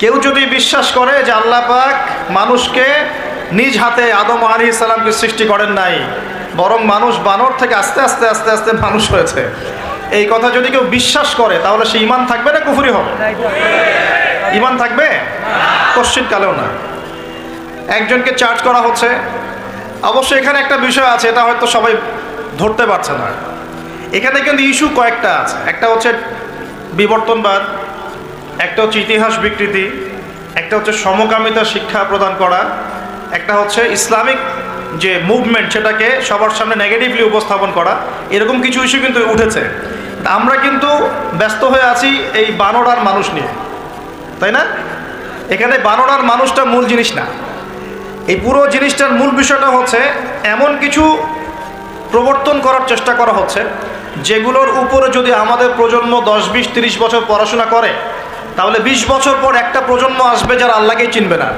কেউ যদি বিশ্বাস করে যে আল্লাহ পাক মানুষকে নিজ হাতে আদম আলী ইসলামকে সৃষ্টি করেন নাই, বরং মানুষ বানর থেকে আস্তে আস্তে আস্তে আস্তে মানুষ হয়েছে, এই কথা যদি কেউ বিশ্বাস করে, তাহলে সে ইমান থাকবে না কুফুরি হবে? ইমান থাকবে? কশ্চিন কালেও না। একজনকে চার্জ করা হচ্ছে। অবশ্যই এখানে একটা বিষয় আছে, এটা হয়তো সবাই ধরতে পারছে না। এখানে কিন্তু ইস্যু কয়েকটা আছে। একটা হচ্ছে বিবর্তনবাদ একটা হচ্ছে ইতিহাস বিকৃতি, একটা হচ্ছে সমকামিতা শিক্ষা প্রদান করা, একটা হচ্ছে ইসলামিক যে মুভমেন্ট সেটাকে সবার সামনে নেগেটিভলি উপস্থাপন করা, এরকম কিছু ইস্যু কিন্তু উঠেছে। আমরা কিন্তু ব্যস্ত হয়ে আছি এই বানর আর মানুষ নিয়ে, তাই না? এখানে বানর আর মানুষটা মূল জিনিস না। এই পুরো জিনিসটার মূল বিষয়টা হচ্ছে এমন কিছু প্রবর্তন করার চেষ্টা করা হচ্ছে, যেগুলোর উপরে যদি আমাদের প্রজন্ম দশ, বিশ, তিরিশ বছর পড়াশোনা করে তাহলে বিশ বছর পর একটা প্রজন্ম আসবে যারা আল্লাহকেই চিনবে না।